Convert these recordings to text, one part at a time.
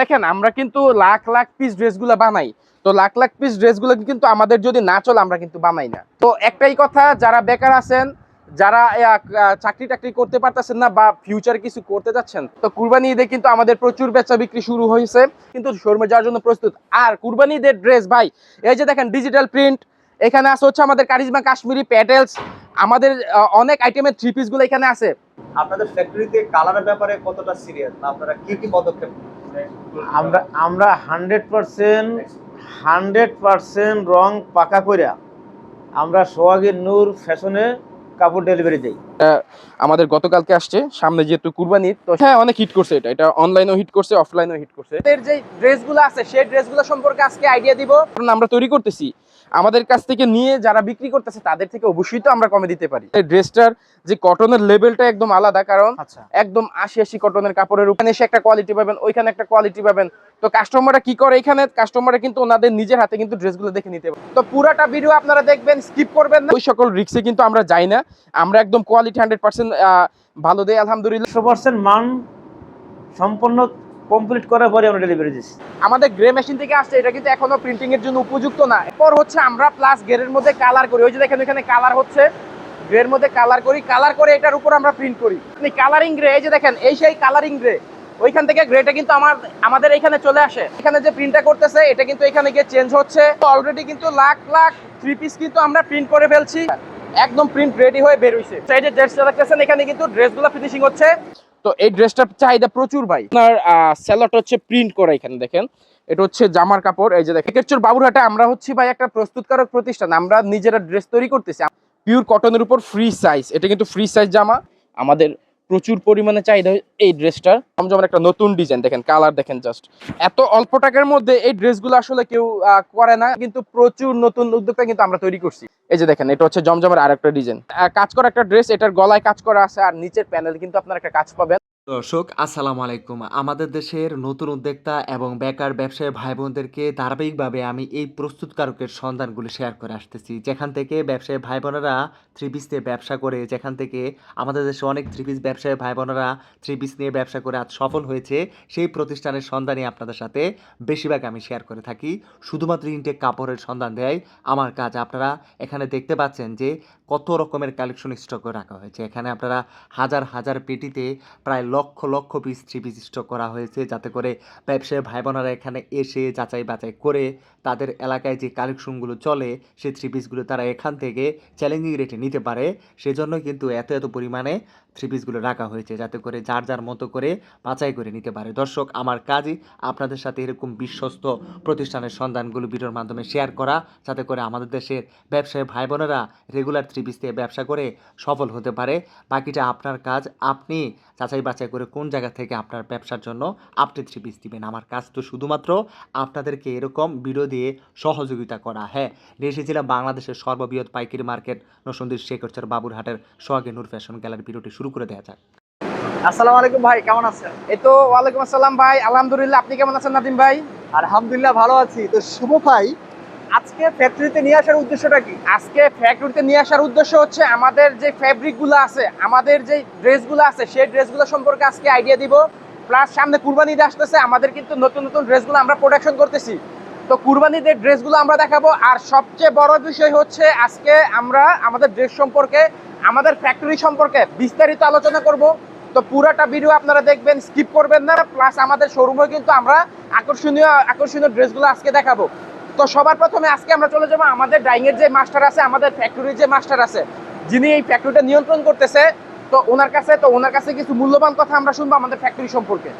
দেখেন, আমরা কিন্তু লাখ লাখ পিস ড্রেসগুলো বানাই। তো লাখ লাখ পিস ড্রেসগুলো কিন্তু আমাদের যদি না চলে, আমরা কিন্তু বানাই না। তো একটাই কথা, যারা বেকার আছেন, যারা চাকরি টাকরি করতে পারতেছেন না বা ফিউচারে কিছু করতে যাচ্ছেন, তো কুরবানি ঈদে কিন্তু আমাদের প্রচুর বেচা বিক্রি শুরু হয়েছে। কিন্তু শোরুমে যাওয়ার জন্য প্রস্তুত। আর কুরবানি ঈদের ড্রেস ভাই, এই যে দেখেন ডিজিটাল প্রিন্ট এখানে আছে হচ্ছে আমাদের কারিজমা কাশ্মীরি প্যাটেলস আমাদের অনেক আইটেমের থ্রি পিসগুলো এখানে আছে। আপনাদের ফ্যাক্টরিতে কালারের ব্যাপারে কতটা সিরিয়াস আপনারা কি কি পদক্ষেপ? আমরা আমরা হান্ড্রেড পার্সেন্ট হান্ড্রেড পার্সেন্ট রং পাকা কইরা আমরা সোহাগের নূর ফ্যাশনে কাপড় ডেলিভারি দিই। আমাদের গতকালকে আসছে সামনে যেহেতু কুরবানি তো হ্যাঁ অনেক হিট করছে এটা। এটা অনলাইনেও হিট করছে অফলাইনেও হিট করছে। এর যে ড্রেসগুলো আছে সেই ড্রেসগুলো সম্পর্কে আজকে আইডিয়া দিব। কারণ আমরা তৈরি করতেছি। আমাদের কাছ থেকে নিয়ে যারা বিক্রি করতেছে তাদের থেকে অবশ্যই তো আমরা কমে দিতে পারি। এই ড্রেসটার যে কটনের লেভেলটা একদম আলাদা কারণ আচ্ছা। একদম আশি আশি কটনের কাপড়ের উপরে। এসে একটা কোয়ালিটি পাবেন ওইখানে একটা কোয়ালিটি পাবেন। তো কাস্টমাররা কি করে এখানে? কাস্টমাররা কিন্তু ওনাদের নিজের হাতে কিন্তু ড্রেসগুলো দেখে নিতে পারে। তো পুরাটা ভিডিও আপনারা দেখবেন স্কিপ করবেন না। ওই সকল রিক্সে কিন্তু আমরা যাই না। আমরা একদম কোয়ালিটি হান্ড্রেড পার্সেন্ট ভালো দেয় আলহামদুলিল্লাহ। মান সম্পন্ন কমপ্লিট করার পরে আমরা ডেলিভারি দিচ্ছি আমাদের গ্রে মেশিন থেকে আসছে, এটা কিন্তু এখনও প্রিন্টিং এর জন্য উপযুক্ত না। এরপর হচ্ছে আমরা প্লাস গ্রের মধ্যে কালার করি। ওই যে দেখেন এখানে কালার হচ্ছে গ্রের মধ্যে কালার করি। কালার করে এটার উপর আমরা প্রিন্ট করি। আপনি কালারিং গ্রে এই যে দেখেন, এই সেই কালারিং গ্রে ওইখান থেকে গ্রেটা কিন্তু আমার, আমাদের এখানে চলে আসে। এখানে যে প্রিন্টটা করতেছে, এটা কিন্তু এখানে গিয়ে চেঞ্জ হচ্ছে। অলরেডি কিন্তু লাখ লাখ থ্রি পিস কিন্তু আমরা প্রিন্ট করে ফেলছি। একদম প্রিন্ট রেডি হয়ে বের হইছে। তো এই যে এখানে কিন্তু ড্রেসগুলো ফিনিশিং হচ্ছে। তো এই ড্রেসটার চাহিদা প্রচুর ভাই। আপনার স্যালাড হচ্ছে প্রিন্ট করা এখানে দেখেন। এটা হচ্ছে জামার কাপড়, এই যে দেখেন। একেরচুর বাবুরহাটে আমরা হচ্ছি ভাই একটা প্রস্তুতকারক প্রতিষ্ঠান। আমরা নিজেরা ড্রেস তৈরি করতেছি। পিওর কটনের উপর ফ্রি সাইজ এটা কিন্তু ফ্রি সাইজ জামা। আমাদের প্রচুর পরিমাণে চাহিদা এই ড্রেসটার। যেমন একটা নতুন ডিজাইন দেখেন কালার দেখেন জাস্ট এত অল্প টাকার মধ্যে এই ড্রেসগুলো আসলে কেউ করে না, কিন্তু প্রচুর নতুন উদ্যোক্তা কিন্তু আমরা তৈরি করছি। এই যে দেখেন, এটা হচ্ছে জমজমের আর একটা ডিজাইন কাজ করা একটা ড্রেস এটার গলায় কাজ করা আছে, আর নিচের প্যানেল কিন্তু আপনার একটা কাজ পাবেন। দর্শক, আসসালামু আলাইকুম। আমাদের দেশের নতুন উদ্যোক্তা এবং বেকার ব্যবসায়ী ভাই বোনদেরকে ধারাবাহিকভাবে আমি এই প্রস্তুতকারকের সন্ধানগুলি শেয়ার করে আসতেছি। যেখান থেকে ব্যবসায়ী ভাই বোনেরা থ্রি নিয়ে ব্যবসা করে, যেখান থেকে আমাদের দেশে অনেক থ্রি পিস ব্যবসায়ী ভাই বোনেরা থ্রি পিস নিয়ে ব্যবসা করে আজ সফল হয়েছে, সেই প্রতিষ্ঠানের সন্ধানই আপনাদের সাথে বেশিরভাগ আমি শেয়ার করে থাকি। শুধুমাত্র ইনটেক কাপড়ের সন্ধান দেয় আমার কাজ। আপনারা এখানে দেখতে পাচ্ছেন যে কত রকমের কালেকশন স্টক রাখা হয়েছে। এখানে আপনারা হাজার হাজার পেটিতে প্রায় লক্ষ লক্ষ পিস থ্রি বিশিষ্ট করা হয়েছে, যাতে করে ব্যবসায়ী ভাই বোনেরা এখানে এসে যাচাই বাচাই করে তাদের এলাকায় যে কালেকশনগুলো চলে সেই থ্রি পিসগুলো তারা এখান থেকে চ্যালেঞ্জিং রেটে নিতে পারে। সেজন্য কিন্তু এত এত পরিমাণে থ্রি পিসগুলো রাখা হয়েছে যাতে করে যার যার মতো করে বাছাই করে নিতে পারে। দর্শক, আমার কাজই আপনাদের সাথে এরকম বিশ্বস্ত প্রতিষ্ঠানের সন্ধানগুলো ভিডিওর মাধ্যমে শেয়ার করা, যাতে করে আমাদের দেশের ব্যবসায়ী ভাই বোনেরা রেগুলার থ্রি পিস দিয়ে ব্যবসা করে সফল হতে পারে। বাকিটা আপনার কাজ, আপনি যাচাই বাছাই করে কোন জায়গা থেকে আপনার ব্যবসার জন্য আপনি থ্রি পিস দিবেন। আমার কাজ তো শুধুমাত্র আপনাদেরকে এরকম ভিডিও দিয়ে সহযোগিতা করা। হ্যাঁ নিয়ে এসেছিলাম বাংলাদেশের সর্ববৃহৎ পাইকারি মার্কেট নসন্দির শেখরচর বাবুরহাটের সোহাগে নূর ফ্যাশন গ্যালারি। ভিডিওটি শুরু করে দেওয়া যাক। আসসালামু আলাইকুম ভাই কেমন আছেন? এই তো ওয়ালাইকুম আসসালাম ভাই। আলহামদুলিল্লাহ আপনি কেমন আছেন নাদিম ভাই? আলহামদুলিল্লাহ ভালো আছি। তো শুভ ভাই আজকে ফ্যাক্টরিতে নিয়ে আসার উদ্দেশ্যটা কি? আজকে ফ্যাক্টরিতে নিয়ে আসার উদ্দেশ্য হচ্ছে আমাদের যে ফ্যাব্রিকগুলো আছে আমাদের যে ড্রেসগুলো আছে সেই ড্রেসগুলো সম্পর্কে আজকে আইডিয়া দিব। প্লাস সামনে কুরবানি ঈদ আসতেছে আমাদের কিন্তু নতুন নতুন ড্রেসগুলো আমরা প্রোডাকশন করতেছি। তো কুরবানিদের ড্রেসগুলো আমরা দেখাবো। আর সবচেয়ে বড় বিষয় হচ্ছে আজকে আমরা আমাদের ড্রেস সম্পর্কে, আমাদের ফ্যাক্টরি সম্পর্কে বিস্তারিত আলোচনা করব। তো পুরাটা ভিডিও আপনারা দেখবেন স্কিপ করবেন না। প্লাস আমাদের শোরুমে কিন্তু আমরা আকর্ষণীয় আকর্ষণীয় ড্রেসগুলো আজকে দেখাবো। তো সবার প্রথমে আজকে আমরা চলে যাব আমাদের ডাইং এর যে মাস্টার আছে, আমাদের ফ্যাক্টরির যে মাস্টার আছে। যিনি এই ফ্যাক্টরিটা নিয়ন্ত্রণ করতেছে, তো ওনার কাছে, তো ওনার কাছে কিছু মূল্যবান কথা আমরা শুনব আমাদের ফ্যাক্টরি সম্পর্কে।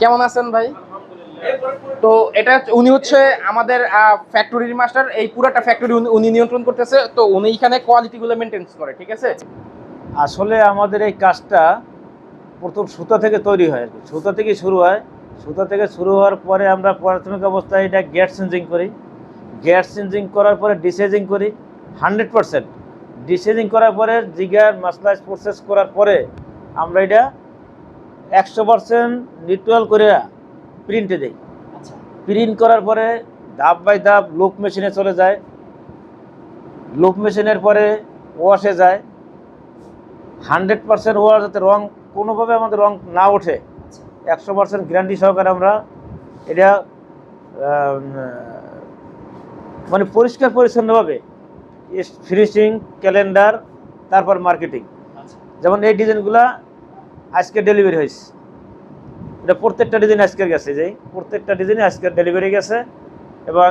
কেমন আছেন ভাই? তো এটা উনি হচ্ছে আমাদের ফ্যাক্টরির মাস্টার এই পুরাটা ফ্যাক্টরি উনি নিয়ন্ত্রণ করতেছে। তো উনি এখানে কোয়ালিটিগুলো মেনটেন্স করে, ঠিক আছে? আসলে আমাদের এই কাজটা প্রথম সুতা থেকে তৈরি হয় সুতা থেকে শুরু হয়। সুতা থেকে শুরু হওয়ার পরে আমরা প্রাথমিক অবস্থায় এটা গ্যাস চেঞ্জিং করি। গ্যাস চেঞ্জিং করার পরে ডিসেজিং করি। হান্ড্রেড পারসেন্ট ডিসেজিং করার পরে জিগার মাসলাইজ প্রসেস করার পরে আমরা এটা একশো পারসেন্ট নিউট্রাল করে প্রিন্টে দিই। প্রিন্ট করার পরে ধাপ বাই ধাপ লুক মেশিনে চলে যায়। লুক মেশিনের পরে ওয়াশে যায়। হান্ড্রেড পার্সেন্ট ওয়াশ যাতে রং কোনোভাবে আমাদের রং না ওঠে। একশো পার্সেন্ট গ্যারান্টি সহকারে আমরা এটা মানে পরিষ্কার পরিচ্ছন্নভাবে ফিনিশিং ক্যালেন্ডার তারপর মার্কেটিং যেমন এই ডিজাইনগুলা আজকে ডেলিভারি হয়েছে। এটা প্রত্যেকটা ডিজাইন আজকের গেছে যে প্রত্যেকটা ডিজাইনে আজকের ডেলিভারি গেছে এবং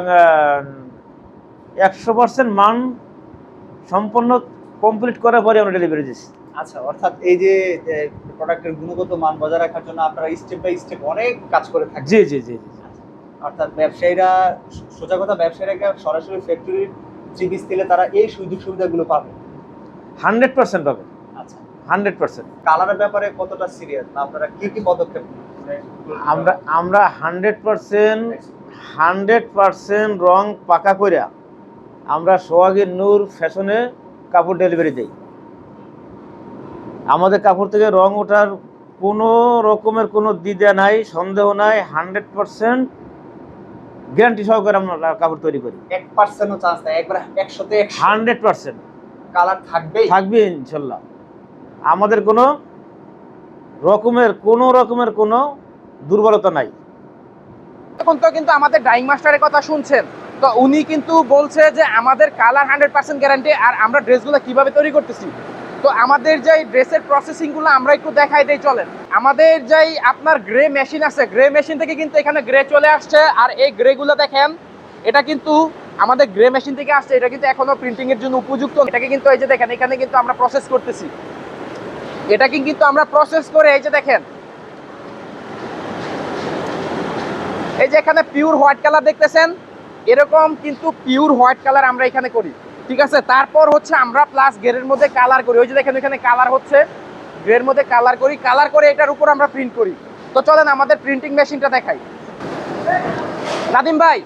একশো পার্সেন্ট মান সম্পন্ন কমপ্লিট করার পরে আমরা ডেলিভারি দিচ্ছি আচ্ছা অর্থাৎ এই যে প্রোডাক্টের গুণগত মান বজায় রাখার জন্য আপনারা স্টেপ বাই স্টেপ অনেক কাজ করে থাকেন। জি জি জি জি। অর্থাৎ ব্যবসায়ীরা সোজা কথা ব্যবসায়ীরা সরাসরি ফ্যাক্টরির চিকিৎস দিলে তারা এই সুযোগ সুবিধাগুলো পাবে? হান্ড্রেড পার্সেন্ট পাবে। আচ্ছা। হান্ড্রেড পার্সেন্ট কালারের ব্যাপারে কতটা সিরিয়াস আপনারা কি কি পদক্ষেপ আমরা আমরা হান্ড্রেড পার্সেন্ট হান্ড্রেড পার্সেন্ট রং পাকা কইরা আমরা সোহাগের নূর ফ্যাশনে কাপড় ডেলিভারি দেই। আমাদের কাপড় থেকে রং ওঠার কোনো রকমের কোনো দ্বিধা নাই সন্দেহ নাই হান্ড্রেড পার্সেন্ট গ্যারান্টি সহকারে আমরা কাপড় তৈরি করি। এক পার্সেন্টও চান্স নাই একবার একশোতে একশো। Hundred percent. কালার থাকবেই। থাকবে ইনশাল্লাহ। আমাদের কোনো রকমের কোনো রকমের কোনো দুর্বলতা নাই। এখন তো কিন্তু আমাদের ডাইং মাস্টারের কথা শুনছেন। তো উনি কিন্তু বলছে যে আমাদের কালার হান্ড্রেড পার্সেন্ট গ্যারান্টি আর আমরা ড্রেসগুলো কীভাবে তৈরি করতেছি। তো আমাদের যে ড্রেসের প্রসেসিংগুলো আমরা একটু দেখাই দেই, চলেন। আমাদের যেই আপনার গ্রে মেশিন আছে গ্রে মেশিন থেকে কিন্তু এখানে গ্রে চলে আসছে। আর এই গ্রেগুলো দেখেন, এটা কিন্তু আমাদের গ্রে মেশিন থেকে আসছে। এটা কিন্তু এখনও প্রিন্টিং এর জন্য উপযুক্ত। এটাকে কিন্তু এই যে দেখেন, এখানে কিন্তু আমরা প্রসেস করতেছি। এটাকে কিন্তু আমরা প্রসেস করে এই যে দেখেন। এই যে এখানে পিওর হোয়াইট কালার দেখতেছেন, এরকম কিন্তু পিওর হোয়াইট কালার আমরা এখানে করি। ঠিক আছে? তারপর হচ্ছে আমরা প্লাস গ্রের মধ্যে কালার করি। ওই যে দেখেন এখানে কালার হচ্ছে। গ্রের মধ্যে কালার করি। কালার করে এটার উপর আমরা প্রিন্ট করি। তো চলেন আমাদের প্রিন্টিং মেশিনটা দেখাই। নাদিম ভাই,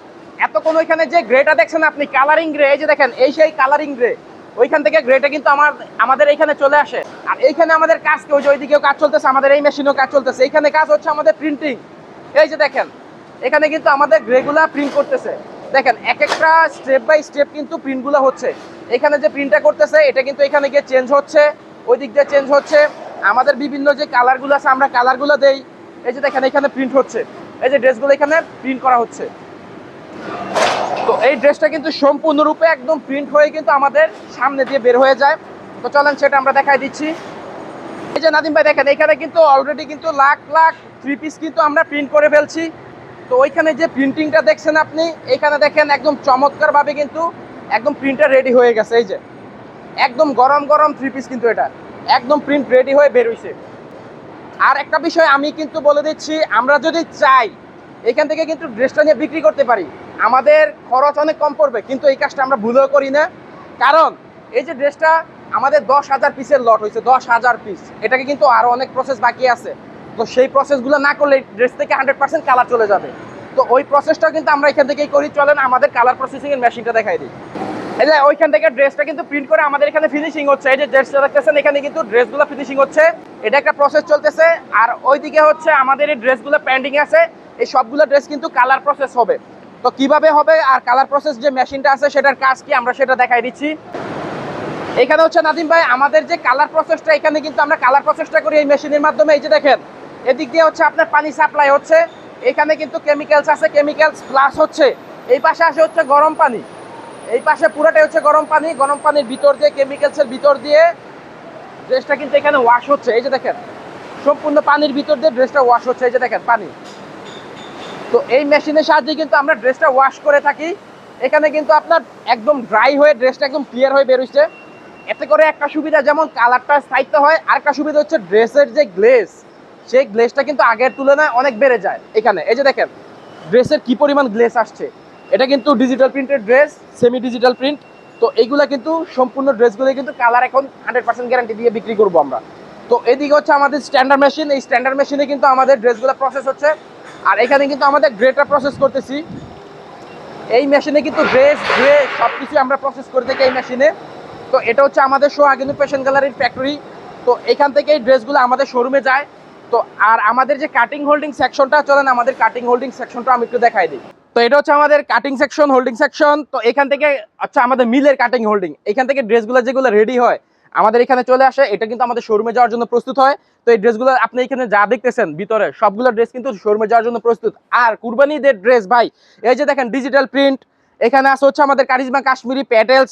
এতক্ষণ ওইখানে যে গ্রেটা দেখছেন আপনি কালারিং গ্রে এই যে দেখেন, এই সেই কালারিং গ্রে ওইখান থেকে গ্রেটা কিন্তু আমার, আমাদের এইখানে চলে আসে। আর এইখানে আমাদের কাজ কি? ওই যে ওইদিকেও কাজ চলতেছে, আমাদের এই মেশিনেও কাজ চলতেছে। এইখানে কাজ হচ্ছে আমাদের প্রিন্টিং এই যে দেখেন, এখানে কিন্তু আমাদের গ্রেগুলা প্রিন্ট করতেছে। দেখেন, এক একটা স্টেপ বাই স্টেপ কিন্তু প্রিন্টগুলো হচ্ছে। এখানে যে প্রিন্টটা করতেছে, এটা কিন্তু এখানে গিয়ে চেঞ্জ হচ্ছে ওই দিক দিয়ে চেঞ্জ হচ্ছে। আমাদের বিভিন্ন যে কালারগুলো আছে, আমরা কালারগুলো দেই। এই যে দেখেন, এখানে প্রিন্ট হচ্ছে। এই যে ড্রেসগুলো এখানে প্রিন্ট করা হচ্ছে। তো এই ড্রেসটা কিন্তু সম্পূর্ণরূপে একদম প্রিন্ট হয়ে কিন্তু আমাদের সামনে দিয়ে বের হয়ে যায়। তো চলেন সেটা আমরা দেখাই দিচ্ছি। এই যে নাদিম ভাই দেখেন, এখানে কিন্তু অলরেডি কিন্তু লাখ লাখ থ্রি পিস কিন্তু আমরা প্রিন্ট করে ফেলছি। তো ওইখানে যে প্রিন্টিংটা দেখছেন আপনি, এখানে দেখেন একদম চমৎকারভাবে কিন্তু একদম প্রিন্টার রেডি হয়ে গেছে। এই যে একদম গরম গরম থ্রি পিস কিন্তু এটা। একদম প্রিন্ট রেডি হয়ে বেরোইছে আর একটা বিষয় আমি কিন্তু বলে দিচ্ছি, আমরা যদি চাই এখান থেকে কিন্তু ড্রেসটা নিয়ে বিক্রি করতে পারি। আমাদের খরচ অনেক কম পড়বে, কিন্তু এই কাজটা আমরা ভুলেও করি না। কারণ, এই যে ড্রেসটা আমাদের দশ হাজার পিসের লট হয়েছে, দশ হাজার পিস এটাকে কিন্তু আরও অনেক প্রসেস বাকি আছে। তো সেই প্রসেসগুলো না করলে ড্রেস থেকে হান্ড্রেড পার্সেন্ট কালার চলে যাবে। তো ওই প্রসেসটা কিন্তু আমরা এখান থেকেই করি। চলেন, আমাদের কালার প্রসেসিং এর মেশিনটা দেখাই দিই। যে ওইখান থেকে ড্রেসটা কিন্তু প্রিন্ট করে আমাদের এখানে ফিনিশিং হচ্ছে। এই যে ড্রেসটা দেখতেছেন, এখানে কিন্তু ড্রেসগুলো ফিনিশিং হচ্ছে। এটা একটা প্রসেস চলতেছে। আর ওইদিকে হচ্ছে আমাদের এই ড্রেসগুলো পেন্ডিং আছে। এই সবগুলো ড্রেস কিন্তু কালার প্রসেস হবে। তো কীভাবে হবে আর কালার প্রসেস যে মেশিনটা আছে সেটার কাজ কি আমরা সেটা দেখাই দিচ্ছি। এখানে হচ্ছে নাদিম ভাই, আমাদের যে কালার প্রসেসটা এখানে কিন্তু আমরা কালার প্রসেসটা করি এই মেশিনের মাধ্যমে। এই যে দেখেন, এদিক দিয়ে হচ্ছে আপনার পানি সাপ্লাই হচ্ছে। এখানে কিন্তু কেমিক্যালস আছে কেমিক্যালস প্লাস হচ্ছে। এই পাশে আসে হচ্ছে গরম পানি। এই পাশে পুরোটাই হচ্ছে গরম পানি। গরম পানির ভিতর দিয়ে কেমিক্যালসের ভিতর দিয়ে ড্রেসটা কিন্তু এখানে ওয়াশ হচ্ছে। এই যে দেখেন, সম্পূর্ণ পানির ভিতর দিয়ে ড্রেসটা ওয়াশ হচ্ছে। এই যে দেখেন, পানি। তো এই মেশিনের সাহায্যে কিন্তু আমরা ড্রেসটা ওয়াশ করে থাকি। এখানে কিন্তু আপনার একদম ড্রাই হয়ে ড্রেসটা একদম ক্লিয়ার হয়ে বেরোচ্ছে। এতে করে একটা সুবিধা, যেমন কালারটা স্থায়িত্ব হয় আর একটা সুবিধা হচ্ছে ড্রেসের যে গ্লেজ সেই গ্লেসটা কিন্তু আগের তুলনায় অনেক বেড়ে যায়। এখানে, এই যে দেখেন, ড্রেসের কি পরিমাণ গ্লেস আসছে? এটা কিন্তু ডিজিটাল প্রিন্টের ড্রেস সেমি ডিজিটাল প্রিন্ট তো এইগুলা কিন্তু সম্পূর্ণ ড্রেসগুলো কিন্তু কালার এখন হান্ড্রেড পার্সেন্ট গ্যারান্টি দিয়ে বিক্রি করব আমরা। তো এদিকে হচ্ছে আমাদের স্ট্যান্ডার্ড মেশিন এই স্ট্যান্ডার্ড মেশিনে কিন্তু আমাদের ড্রেসগুলো প্রসেস হচ্ছে। আর এখানে কিন্তু আমাদের গ্রেটা প্রসেস করতেছি। এই মেশিনে কিন্তু ড্রেস গ্রে সব কিছু আমরা প্রসেস করে থাকি এই মেশিনে তো এটা হচ্ছে আমাদের শো সোহাগিনী ফ্যাশন গ্যালারির ফ্যাক্টরি তো এখান থেকে এই ড্রেসগুলো আমাদের শোরুমে যায়। তো আর আমাদের যে কাটিং হোল্ডিং সেকশনটা চলেন আমাদের কাটিং হোল্ডিং সেকশনটা আমি একটু দেখাই দিই। তো এটা হচ্ছে আমাদের কাটিং সেকশন হোল্ডিং সেকশন তো এখান থেকে আচ্ছা আমাদের মিলের কাটিং হোল্ডিং এখান থেকে ড্রেসগুলো যেগুলো রেডি হয় আমাদের এখানে চলে আসে, এটা কিন্তু আমাদের শোরুমে যাওয়ার জন্য প্রস্তুত হয়। তো এই ড্রেসগুলো আপনি এখানে যা দেখতেছেন, ভিতরে সবগুলো ড্রেস কিন্তু শোরুমে যাওয়ার জন্য প্রস্তুত। আর কুরবানি ঈদের ড্রেস ভাই, এই যে দেখেন ডিজিটাল প্রিন্ট এখানে আছে হচ্ছে আমাদের কারিজমা কাশ্মীরি প্যাটেলস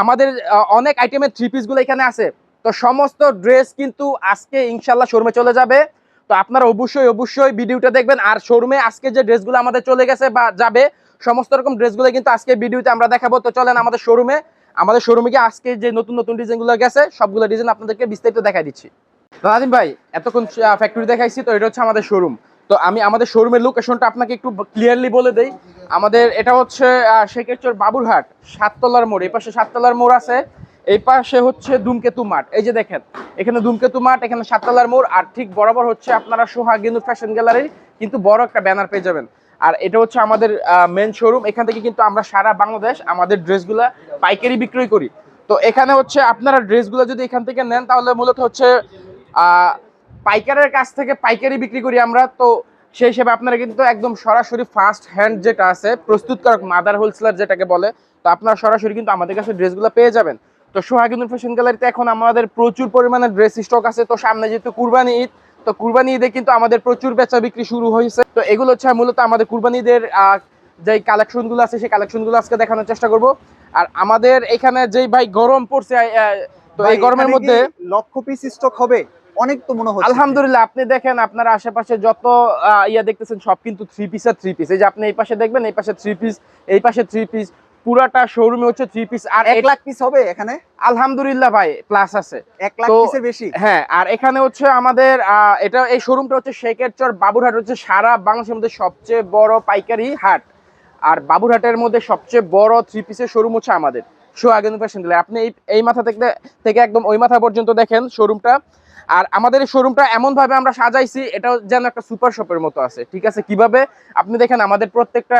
আমাদের অনেক আইটেমের থ্রি পিসগুলো এখানে আছে। তো সমস্ত ড্রেস কিন্তু আজকে ইনশাল্লাহ শোরুমে চলে যাবে। তো আপনারা অবশ্যই অবশ্যই ভিডিওটা দেখবেন। আর শোরুমে আজকে যে ড্রেসগুলো আমাদের চলে গেছে বা যাবে, সমস্ত রকম ড্রেসগুলো কিন্তু আজকে ভিডিওতে আমরা দেখাবো। তো চলেন আমাদের শোরুমে আমাদের শোরুমে গিয়ে আজকে যে নতুন নতুন ডিজাইনগুলো গেছে, সবগুলো ডিজাইন আপনাদেরকে বিস্তারিত দেখাই দিচ্ছি। নাদিম ভাই, এতক্ষণ ফ্যাক্টরি দেখাইছি, তো এটা হচ্ছে আমাদের শোরুম তো আমি আমাদের শোরুমের লোকেশনটা আপনাকে একটু ক্লিয়ারলি বলে দেই। আমাদের, এটা হচ্ছে শেখেরচর বাবুরহাট, সাততলার মোড়। এই পাশে সাততলার মোড় আছে। এই পাশে হচ্ছে ধূমকেতু মাঠ। এই যে দেখেন, এখানে ধূমকেতু মাঠ, এখানে সাততলার মোড়, আর ঠিক বরাবর হচ্ছে আপনারা সোহাগিনু ফ্যাশন গ্যালারি কিন্তু বড় একটা ব্যানার পেয়ে যাবেন। আর এটা হচ্ছে আমাদের মেন শোরুম এখান থেকে কিন্তু আমরা সারা বাংলাদেশ আমাদের ড্রেসগুলা পাইকারি বিক্রয় করি। তো এখানে হচ্ছে আপনারা ড্রেসগুলো যদি এখান থেকে নেন, তাহলে মূলত হচ্ছে পাইকারের কাছ থেকে পাইকারি বিক্রি করি আমরা। তো সেই হিসেবে আপনারা কিন্তু একদম সরাসরি ফার্স্ট হ্যান্ড যেটা আছে, প্রস্তুতকারক মাদার হোলসেলার যেটাকে বলে, তো আপনারা সরাসরি কিন্তু আমাদের কাছে ড্রেসগুলো পেয়ে যাবেন। তো সোহাগিনুর ফ্যাশন গ্যালারিতে এখন আমাদের প্রচুর পরিমাণে ড্রেস স্টক আছে। তো সামনে যেহেতু কুরবানি ঈদ তো কুরবানি ঈদে কিন্তু আমাদের প্রচুর বেচা বিক্রি শুরু হয়েছে। তো এগুলো হচ্ছে মূলত আমাদের কুরবানি ঈদের যে কালেকশনগুলো আছে সেই কালেকশনগুলো আজকে দেখানোর চেষ্টা করব। আর আমাদের এখানে যেই ভাই গরম পড়ছে তো এই গরমের মধ্যে লক্ষ পিস স্টক হবে? অনেক তো মনে হচ্ছে। আলহামদুলিল্লাহ আপনি দেখেন আপনার আশেপাশে যত ইয়া দেখতেছেন সব কিন্তু থ্রি পিস আর থ্রি পিস এই যে আপনি এই পাশে দেখবেন এই পাশে থ্রি পিস এই পাশে থ্রি পিস পুরাটা শোরুমে হচ্ছে থ্রি পিস আর এক লাখ পিস হবে এখানে? আলহামদুলিল্লাহ ভাই প্লাস আছে। এক লাখ পিসের বেশি? হ্যাঁ আর এখানে হচ্ছে আমাদের এটা এই শোরুমটা হচ্ছে শেখের চর বাবুরহাট হচ্ছে সারা বাংলাদেশের মধ্যে সবচেয়ে বড় পাইকারি হাট। আর বাবুরহাটের মধ্যে সবচেয়ে বড় থ্রি পিসের শোরুম হচ্ছে আমাদের। শো আগে ফ্যাশন আপনি এই এই মাথা থেকে থেকে একদম ওই মাথা পর্যন্ত দেখেন শোরুমটা আর আমাদের এই শোরুমটা এমন ভাবে আমরা সাজাইছি এটা যেন একটা সুপার শপের মতো আছে, ঠিক আছে? কীভাবে? আপনি দেখেন, আমাদের প্রত্যেকটা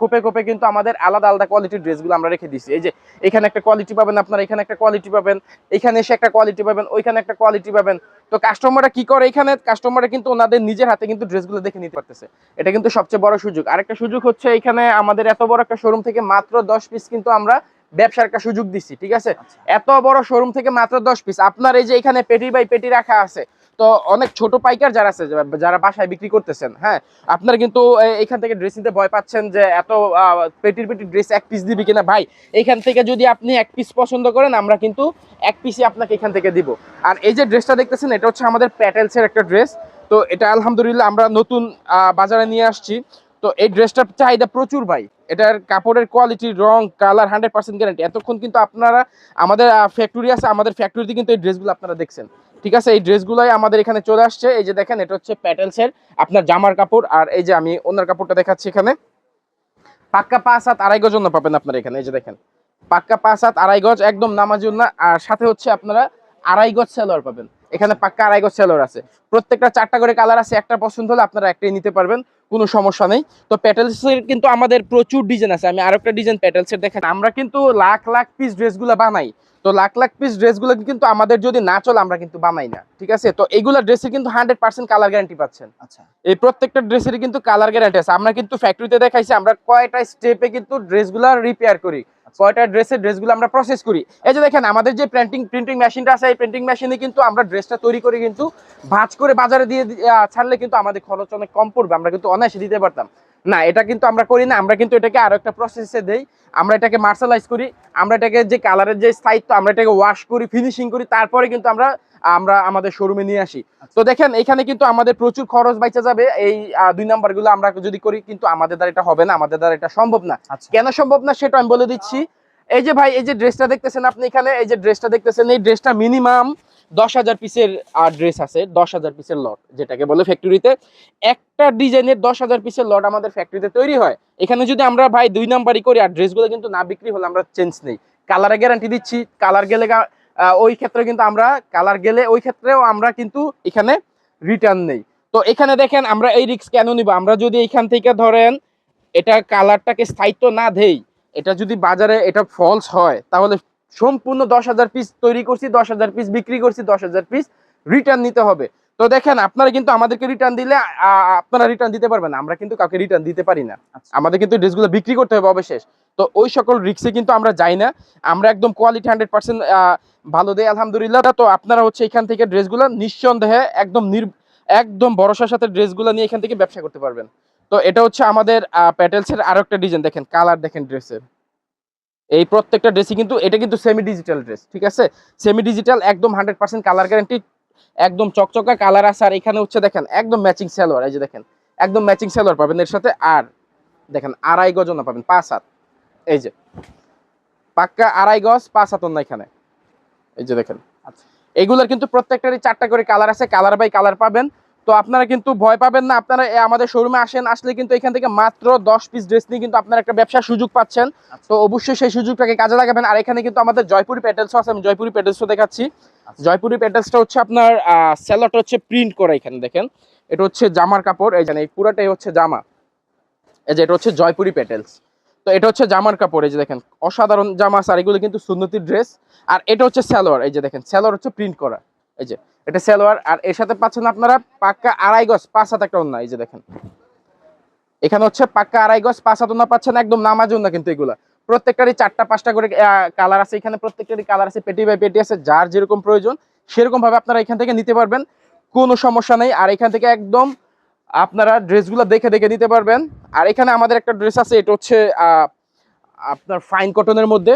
কোপে কোপে কিন্তু আমাদের আলাদা আলাদা কোয়ালিটির ড্রেসগুলো আমরা রেখে দিছি এই যে, এখানে একটা কোয়ালিটি পাবেন আপনারা, এখানে একটা কোয়ালিটি পাবেন, এখানে এসে একটা কোয়ালিটি পাবেন, ওইখানে একটা কোয়ালিটি পাবেন। তো কাস্টমাররা কি করে এখানে? কাস্টমাররা কিন্তু ওনাদের নিজের হাতে কিন্তু ড্রেসগুলো দেখে নিতে পারতেছে। এটা কিন্তু সবচেয়ে বড় সুযোগ। আরেকটা সুযোগ হচ্ছে, এখানে আমাদের এত বড় একটা শোরুম থেকে মাত্র দশ পিস কিন্তু আমরা ব্যবসার একটা সুযোগ দিচ্ছি ঠিক আছে? এত বড় শোরুম থেকে মাত্র দশ পিস আপনার এই যে এখানে পেটি বাই পেটি রাখা আছে তো অনেক ছোট পাইকার যারা আছে যারা বাসায় বিক্রি করতেছেন হ্যাঁ? আপনারা কিন্তু এখান থেকে ড্রেস নিতে ভয় পাচ্ছেন যে এত পেটির পেটি ড্রেস এক পিস দিবি কিনা? ভাই এখান থেকে যদি আপনি এক পিস পছন্দ করেন আমরা কিন্তু এক পিসই আপনাকে এখান থেকে দিব। আর এই যে ড্রেসটা দেখতেছেন এটা হচ্ছে আমাদের প্যাটেলসের একটা ড্রেস তো এটা আলহামদুলিল্লাহ আমরা নতুন আহ, বাজারে নিয়ে আসছি। তো এই ড্রেসটার চাহিদা প্রচুর ভাই। এটার কাপড়ের কোয়ালিটি রং কালার হান্ড্রেড পার্সেন্ট গ্যারান্টি এতক্ষণ কিন্তু আপনারা আমাদের ফ্যাক্টরি আছে, আমাদের ফ্যাক্টরিতে কিন্তু এই ড্রেসগুলো আপনারা দেখছেন। ঠিক আছে? এই ড্রেসগুলোই আমাদের এখানে চলে আসছে। এই যে দেখেন, এটা হচ্ছে প্যাটেলসের আপনার জামার কাপড়। আর এই যে আমি ওনার কাপড়টা দেখাচ্ছি এখানে। পাক্কা পাঁচ হাত, আড়াই গজ জন্য পাবেন আপনারা এখানে। এই যে দেখেন, পাক্কা পাঁচ হাত, আড়াই গজ, একদম নামাজি আর সাথে হচ্ছে আপনারা আড়াই গজ সেলোয়ার পাবেন। এখানে পাক্কা আড়াই গজ সেলোয়ার আছে। প্রত্যেকটা চারটা করে কালার আছে একটা পছন্দ হলে আপনারা একটাই নিতে পারবেন কোনো সমস্যা নেই। তো প্যাটেলসের কিন্তু আমাদের প্রচুর ডিজাইন আছে আমি আরেকটা ডিজাইন প্যাটেলসের দেখেন আমরা কিন্তু লাখ লাখ পিস ড্রেসগুলো বানাই। তো লাখ লাখ পিস ড্রেসগুলো কিন্তু আমাদের যদি না চলে আমরা কিন্তু বানাই না ঠিক আছে? তো এইগুলো ড্রেসে কিন্তু হান্ড্রেড পার্সেন্ট কালার গ্যারান্টি পাচ্ছেন। আচ্ছা। এই প্রত্যেকটা ড্রেসেরই কিন্তু কালার গ্যারান্টি আছে। আমরা কিন্তু ফ্যাক্টরিতে দেখাইছি আমরা কয়টা স্টেপে কিন্তু ড্রেসগুলো রিপেয়ার করি। কয়টা ড্রেসের ড্রেসগুলো আমরা প্রসেস করি? এই যে দেখেন, আমাদের যে প্রিন্টিং প্রিন্টিং মেশিনটা আছে, এই প্রিন্টিং মেশিনে কিন্তু আমরা ড্রেসটা তৈরি করে কিন্তু ভাঁজ করে বাজারে দিয়ে ছাড়লে কিন্তু আমাদের খরচ অনেক কম পড়বে, আমরা কিন্তু অনায়াসে দিতে পারতাম। না, এটা কিন্তু আমরা করি না, আমরা কিন্তু এটাকে আরও একটা প্রসেসে দেই। আমরা এটাকে মার্শালাইজ করি, আমরা এটাকে যে কালারের যে স্থায়িত্ব আমরা এটাকে ওয়াশ করি ফিনিশিং করি, তারপরে কিন্তু আমরা আমরা আমাদের শোরুমে নিয়ে আসি। তো দেখেন এখানে কিন্তু আমাদের প্রচুর খরচ বাইচা যাবে। এই দুই নাম্বারগুলো আমরা যদি করি কিন্তু আমাদের দ্বারা এটা হবে না আমাদের দ্বারা এটা সম্ভব না। আচ্ছা। কেন সম্ভব না সেটা আমি বলে দিচ্ছি। এই যে ভাই এই যে ড্রেসটা দেখতেছেন আপনি এখানে এই যে ড্রেসটা দেখতেছেন এই ড্রেসটা মিনিমাম দশ হাজার পিসের ড্রেস আছে দশ হাজার পিসের লট যেটাকে বলে ফ্যাক্টরিতে একটা ডিজাইনের দশ হাজার পিসের লট আমাদের ফ্যাক্টরিতে তৈরি হয়। এখানে যদি আমরা ভাই দুই নাম্বারই করি আর ড্রেসগুলো কিন্তু না বিক্রি হলে আমরা চেঞ্জ নেই। কালারে গ্যারান্টি দিচ্ছি। কালার গেলে ওই ক্ষেত্রে কিন্তু আমরা কালার গেলে ওই ক্ষেত্রেও আমরা কিন্তু এখানে রিটার্ন নেই। তো এখানে দেখেন, আমরা এই রিক্স কেন নিব? আমরা যদি এখান থেকে ধরেন, এটা কালারটাকে স্থায়িত্ব না দেই, এটা যদি বাজারে এটা ফলস হয়, তাহলে সম্পূর্ণ দশ হাজার পিস তৈরি করছি, দশ হাজার পিস বিক্রি করছি, দশ হাজার পিস রিটার্ন নিতে হবে। তো দেখেন আপনারা কিন্তু আমাদেরকে রিটার্ন দিলে আপনারা রিটার্ন দিতে পারবেন আমরা কিন্তু কাউকে রিটার্ন দিতে পারি না। আচ্ছা। আমাদের কিন্তু ড্রেসগুলো বিক্রি করতে হবে অবশেষ। তো ওই সকল রিক্সে কিন্তু আমরা যাই না। আমরা একদম কোয়ালিটি হান্ড্রেড পার্সেন্ট ভালো দেয় আলহামদুলিল্লাহ। তো আপনারা হচ্ছে এখান থেকে ড্রেসগুলো নিঃসন্দেহে একদম নির একদম ভরসার সাথে ড্রেসগুলো নিয়ে এখান থেকে ব্যবসা করতে পারবেন। তো এটা হচ্ছে আমাদের প্যাটেলসের আরও একটা ডিজাইন দেখেন কালার দেখেন ড্রেসের এই প্রত্যেকটা ড্রেসই কিন্তু এটা কিন্তু সেমি ডিজিটাল ড্রেস ঠিক আছে? সেমি ডিজিটাল একদম হান্ড্রেড পার্সেন্ট কালার গ্যারান্টি একদম চকচকা কালার আছে আর এখানে হচ্ছে দেখেন একদম ম্যাচিং সালোয়ার এই যে দেখেন একদম ম্যাচিং সালোয়ার পাবেন এর সাথে আর দেখেন আড়াই গজ না পাবেন পাঁচ হাত এই যে পাক্কা আড়াই গজ পাঁচ হাত না এখানে এই যে দেখেন আচ্ছা। এগুলোর কিন্তু প্রত্যেকটারই চারটা করে কালার আছে কালার বাই কালার পাবেন তো আপনারা কিন্তু ভয় পাবেন না। আপনারা আমাদের শোরুমে আসেন আসলে কিন্তু এখান থেকে মাত্র দশ পিস ড্রেস নিয়ে কিন্তু আপনারা একটা ব্যবসার সুযোগ পাচ্ছেন। তো অবশ্যই সেই সুযোগটাকে কাজে লাগাবেন। আর এখানে কিন্তু আমাদের জয়পুরি প্যাটেলসও আছে আমি জয়পুরি প্যাটেলসও দেখাচ্ছি। আচ্ছা। জয়পুরি প্যাটেলসটা হচ্ছে আপনার স্যালোটা হচ্ছে প্রিন্ট করা এখানে দেখেন। এটা হচ্ছে জামার কাপড় এই জানেন এই পুরাটাই হচ্ছে জামা। এই যে এটা হচ্ছে জয়পুরি প্যাটেলস তো এটা হচ্ছে জামার কাপড় এই যে দেখেন অসাধারণ জামা আর এগুলো কিন্তু সুন্নতির ড্রেস আর এটা হচ্ছে সালোয়ার এই যে দেখেন সালোয়ার হচ্ছে প্রিন্ট করা। এই যে, এটা সালোয়ার, আর এর সাথে পাচ্ছেন আপনারা পাক্কা আড়াই গজ, পাঁচ হাত একটা ওন্না এই যে দেখেন। এখানে হচ্ছে পাক্কা আড়াই গজ, পাঁচ হাত ওন্না পাচ্ছেন, একদম নামাজ ওন্না কিন্তু এগুলা। প্রত্যেকটারই চারটা, পাঁচটা করে কালার আছে, এখানে প্রত্যেকটারই কালার আছে, পেটি বাই পেটি আছে, যার যেরকম প্রয়োজন সেরকম ভাবে আপনারা এখান থেকে নিতে পারবেন, কোনো সমস্যা নেই। আর এখান থেকে একদম আপনারা ড্রেসগুলো দেখে দেখে নিতে পারবেন। আর এখানে আমাদের একটা ড্রেস আছে, এটা হচ্ছে আপনার ফাইন কটনের মধ্যে।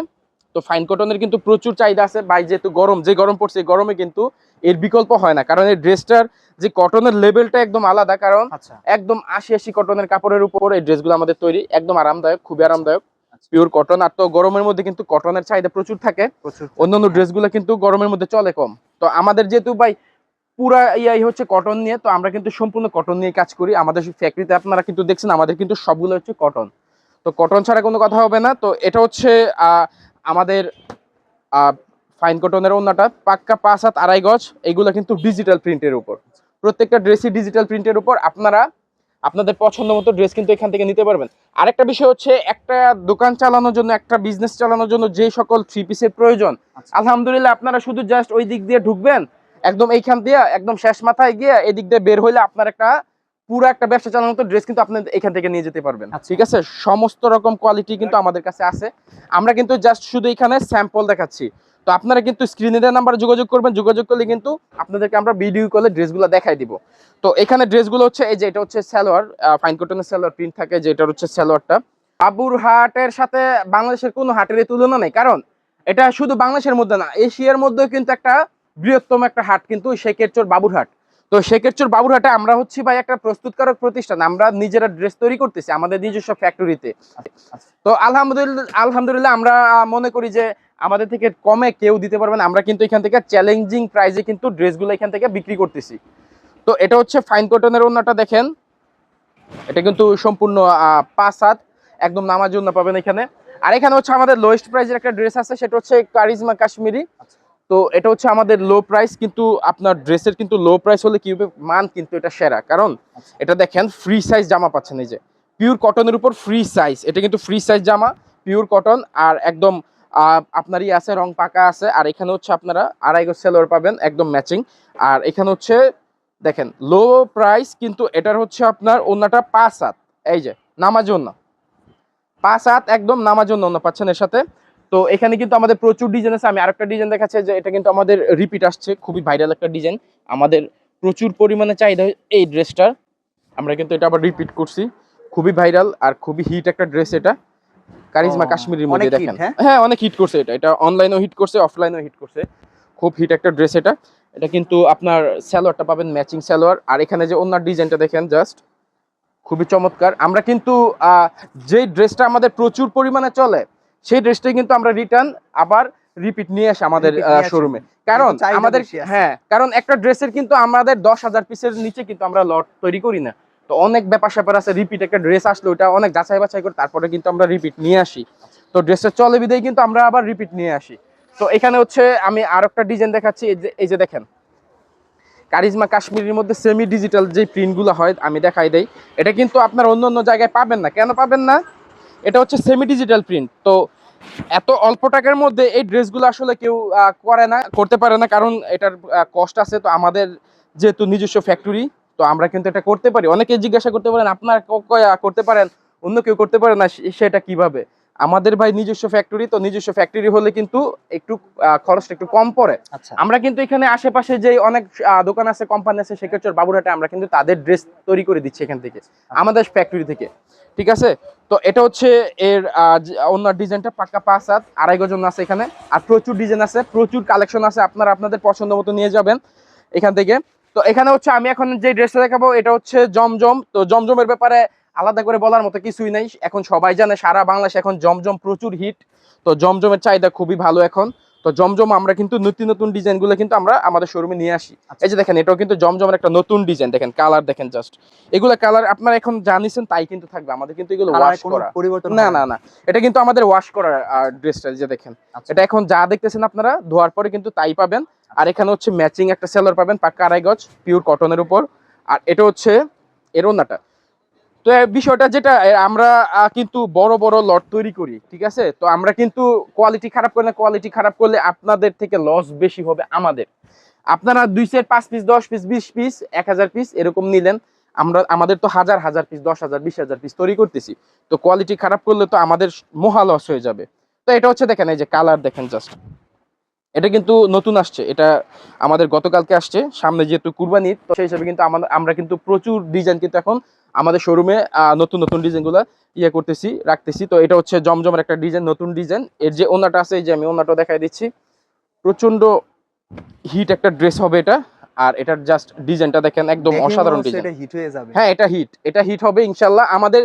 তো ফাইন কটনের কিন্তু প্রচুর চাহিদা আছে। বাই যেহেতু গরম যে গরম পড়ছে এই গরমে কিন্তু এর বিকল্প হয় না। কারণ এই ড্রেসটার যে কটনের লেভেলটা একদম আলাদা। কারণ আচ্ছা। একদম আশি আশি কটনের কাপড়ের উপর এই ড্রেসগুলো আমাদের তৈরি। একদম আরামদায়ক খুবই আরামদায়ক আচ্ছা। পিওর কটন আর তো গরমের মধ্যে কিন্তু কটনের চাহিদা প্রচুর থাকে। অন্যান্য ড্রেসগুলো কিন্তু গরমের মধ্যে চলে কম। তো আমাদের যেহেতু ভাই পুরা ইয়াই হচ্ছে কটন নিয়ে তো আমরা কিন্তু সম্পূর্ণ কটন নিয়ে কাজ করি। আমাদের ফ্যাক্টরিতে আপনারা কিন্তু দেখছেন আমাদের কিন্তু সবগুলো হচ্ছে কটন তো কটন ছাড়া কোনো কথা হবে না। তো এটা হচ্ছে আহ, আমাদের ফাইন কটনের অন্যটা পাক্কা পাঁচ হাত আড়াই গজ এগুলো কিন্তু ডিজিটাল প্রিন্টের উপর। প্রত্যেকটা ড্রেসই ডিজিটাল প্রিন্টের উপর। আপনারা আপনাদের পছন্দ মতো ড্রেস কিন্তু এখান থেকে নিতে পারবেন। আরেকটা বিষয় হচ্ছে একটা দোকান চালানোর জন্য একটা বিজনেস চালানোর জন্য যে সকল থ্রি পিসের প্রয়োজন আচ্ছা। আলহামদুলিল্লাহ আপনারা শুধু জাস্ট ওই দিক দিয়ে ঢুকবেন একদম এইখান দিয়ে একদম শেষ মাথায় গিয়ে এদিক দিয়ে বের হইলে আপনার একটা পুরো একটা ব্যবসা চালানোর মতো ড্রেস কিন্তু আপনি এখান থেকে নিয়ে যেতে পারবেন। আচ্ছা। ঠিক আছে? সমস্ত রকম কোয়ালিটি কিন্তু আমাদের কাছে আছে। আমরা কিন্তু জাস্ট শুধু এখানে স্যাম্পল দেখাচ্ছি। তো আপনারা কিন্তু স্ক্রিনে দেওয়া নাম্বারে যোগাযোগ করবেন। যোগাযোগ করলে কিন্তু আপনাদেরকে আমরা ভিডিও কলে ড্রেসগুলো দেখাই দিব। তো এখানে ড্রেসগুলো হচ্ছে এই যে এটা হচ্ছে সালোয়ার ফাইন কটনের সালোয়ার প্রিন্ট থাকে যে এটা হচ্ছে সালোয়ারটা। বাবুর হাটের সাথে বাংলাদেশের কোনো হাটের তুলনা নেই। কারণ এটা শুধু বাংলাদেশের মধ্যে না এশিয়ার মধ্যেও কিন্তু একটা বৃহত্তম একটা হাট কিন্তু শেখের চোর বাবুর হাট তো শেখের চোর বাবুর হাটে আমরা হচ্ছি ভাই একটা প্রস্তুতকারক প্রতিষ্ঠান। আমরা নিজেরা ড্রেস তৈরি করতেছি, আমাদের নিজস্ব ফ্যাক্টরিতে তো আলহামদুলিল্লাহ আলহামদুলিল্লাহ আমরা মনে করি যে আমাদের থেকে কমে কেউ দিতে পারবে না। আমরা কিন্তু এখান থেকে চ্যালেঞ্জিং প্রাইজে কিন্তু ড্রেসগুলো এখান থেকে বিক্রি করতেছি। তো এটা হচ্ছে ফাইন কটনের অন্যটা দেখেন। এটা কিন্তু সম্পূর্ণ পাঁচ হাত, একদম নামার জন্য পাবেন এখানে। আর এখানে হচ্ছে আমাদের লোয়েস্ট প্রাইজের একটা ড্রেস আছে, সেটা হচ্ছে কারিজমা কাশ্মীরি। তো এটা হচ্ছে আমাদের লো প্রাইস কিন্তু আপনার ড্রেসের কিন্তু লো প্রাইস হলে কি হবে? মান কিন্তু এটা সেরা। কারণ। এটা দেখেন ফ্রি সাইজ জামা পাচ্ছেন এই যে। পিওর কটনের উপর ফ্রি সাইজ এটা কিন্তু ফ্রি সাইজ জামা পিওর কটন আর একদম আপনারই আছে, রং পাকা আছে, আর এখানে হচ্ছে আপনারা আড়াই গজ সেলোয়ার পাবেন, একদম ম্যাচিং আর এখানে হচ্ছে, দেখেন লো প্রাইস কিন্তু এটার হচ্ছে আপনার অন্যটা পাঁচ হাত। এই যে নামাজ অন্য পাঁচ হাত একদম নামাজ অন্য পাচ্ছেন এর সাথে। তো এখানে কিন্তু আমাদের প্রচুর ডিজাইন আছে। আমি আরেকটা ডিজাইন দেখাচ্ছি যে এটা কিন্তু আমাদের রিপিট আসছে খুবই ভাইরাল একটা ডিজাইন আমাদের প্রচুর পরিমাণে চাহিদা এই ড্রেসটার আমরা কিন্তু এটা আবার রিপিট করছি। খুবই ভাইরাল আর খুবই হিট একটা ড্রেস এটা। কারিজমা কাশ্মীরের মধ্যে দেখেন। হ্যাঁ? হ্যাঁ অনেক হিট করছে এটা। এটা অনলাইনেও হিট করছে অফলাইনেও হিট করছে। খুব হিট একটা ড্রেস এটা। এটা কিন্তু আপনার স্যালোয়ারটা পাবেন ম্যাচিং স্যালোয়ার আর এখানে যে অন্য ডিজাইনটা দেখেন জাস্ট খুবই চমৎকার। আমরা কিন্তু আহ, যে ড্রেসটা আমাদের প্রচুর পরিমাণে চলে সেই ড্রেসটাই কিন্তু আমরা রিটার্ন আবার রিপিট নিয়ে আসি আমাদের। শোরুমে কারণ আমাদের হ্যাঁ কারণ একটা ড্রেসের কিন্তু আমাদের দশ হাজার পিসের নিচে কিন্তু আমরা লট তৈরি করি না। তো অনেক ব্যাপার স্যাপার আছে রিপিট একটা ড্রেস আসলো ওটা অনেক যাচাই বাছাই করে তারপরে কিন্তু আমরা রিপিট নিয়ে আসি। তো ড্রেসটা চলে বিদেই কিন্তু আমরা আবার রিপিট নিয়ে আসি। তো এখানে হচ্ছে আমি আর একটা ডিজাইন দেখাচ্ছি এই যে- এই যে দেখেন। কারিজমা কাশ্মীরের মধ্যে সেমি ডিজিটাল যে প্রিন্টগুলো হয় আমি দেখাই দেই। এটা কিন্তু আপনার অন্য অন্য জায়গায় পাবেন না। কেন পাবেন না? এটা হচ্ছে সেমি ডিজিটাল প্রিন্ট তো এত অল্প টাকার মধ্যে এই ড্রেসগুলো আসলে কেউ করে না, করতে পারে না, কারণ এটার কষ্ট আছে। তো আমাদের যেহেতু নিজস্ব ফ্যাক্টরি তো আমরা কিন্তু এটা করতে পারি। অনেকে জিজ্ঞাসা করতে পারেন, আপনার করতে পারেন? অন্য কেউ করতে পারে না? সেটা কীভাবে? আমাদের ভাই নিজস্ব ফ্যাক্টরি তো নিজস্ব ফ্যাক্টরি হলে কিন্তু একটু আহ, খরচটা একটু কম পড়ে। আচ্ছা। আমরা কিন্তু এখানে আশেপাশে যে অনেক দোকান আছে কোম্পানি আছে সেক্ষেত্রে বাবুরহাটে আমরা কিন্তু তাদের ড্রেস তৈরি করে দিচ্ছি এখান থেকে আমাদের ফ্যাক্টরি থেকে। ঠিক আছে? তো এটা হচ্ছে এর অন্য ডিজাইনটা পাক্কা পাঁচ হাত আড়াই গজন আছে এখানে আর প্রচুর ডিজাইন আছে প্রচুর কালেকশন আছে আপনারা আপনাদের পছন্দ মতো নিয়ে যাবেন এখান থেকে। তো এখানে হচ্ছে আমি এখন যে ড্রেসটা দেখাবো এটা হচ্ছে জমজম। তো জমজমের ব্যাপারে আলাদা করে বলার মতো কিছুই নাই। এখন সবাই জানে সারা বাংলাদেশে এখন জমজম প্রচুর হিট তো জমজমের চাহিদা খুবই ভালো এখন। তো জমজম আমরা কিন্তু নতুন নতুন ডিজাইনগুলো কিন্তু আমরা আমাদের শোরুমে নিয়ে আসি। এই যে দেখেন এটাও কিন্তু জমজমের একটা নতুন ডিজাইন দেখেন কালার দেখেন জাস্ট এগুলো কালার আপনারা এখন জানিছেন তাই কিন্তু থাকবে। আমাদের কিন্তু এগুলো ওয়াশ করা। পরিবর্তন না না না। এটা কিন্তু আমাদের ওয়াশ করা ড্রেসটা যে দেখেন। আচ্ছা। এটা এখন যা দেখতেছেন আপনারা ধোয়ার পরে কিন্তু তাই পাবেন। আর এখানে হচ্ছে ম্যাচিং একটা সেলার পাবেন পাক্কা আড়াই গজ পিওর কটনের উপর। আর এটা হচ্ছে এর ওন্নাটা তো বিষয়টা যেটা আমরা কিন্তু বড় বড় লট তৈরি করি, ঠিক আছে? তো আমরা কিন্তু কোয়ালিটি খারাপ করলে কোয়ালিটি খারাপ করলে আপনাদের থেকে লস বেশি হবে আমাদের। আপনারা দুই সেট পাঁচ পিস দশ পিস বিশ পিস এক হাজার পিস এরকম নিলেন। আমরা, আমাদের তো হাজার হাজার পিস দশ হাজার, বিশ হাজার পিস তৈরি করতেছি। তো কোয়ালিটি খারাপ করলে তো আমাদের মহা লস হয়ে যাবে। তো এটা হচ্ছে দেখেন, এই যে কালার দেখেন জাস্ট এটা কিন্তু নতুন আসছে, এটা আমাদের গতকালকে আসছে, সামনে যেহেতু কুরবানি তো সেই হিসাবে কিন্তু আমরা কিন্তু প্রচুর ডিজাইন কিন্তু এখন আমাদের শোরুমে নতুন নতুন ডিজাইনগুলো ইয়ে করতেছি রাখতেছি। তো এটা হচ্ছে জমজমের একটা ডিজাইন নতুন ডিজাইন এর যে ওনাটা আছে এই যে আমি ওনাটা দেখাই দিচ্ছি। প্রচণ্ড হিট একটা ড্রেস হবে এটা। আর এটার জাস্ট ডিজাইনটা দেখেন একদম অসাধারণ ডিজাইন এটা হিট হয়ে যাবে। হ্যাঁ এটা হিট এটা হিট হবে ইনশাল্লাহ আমাদের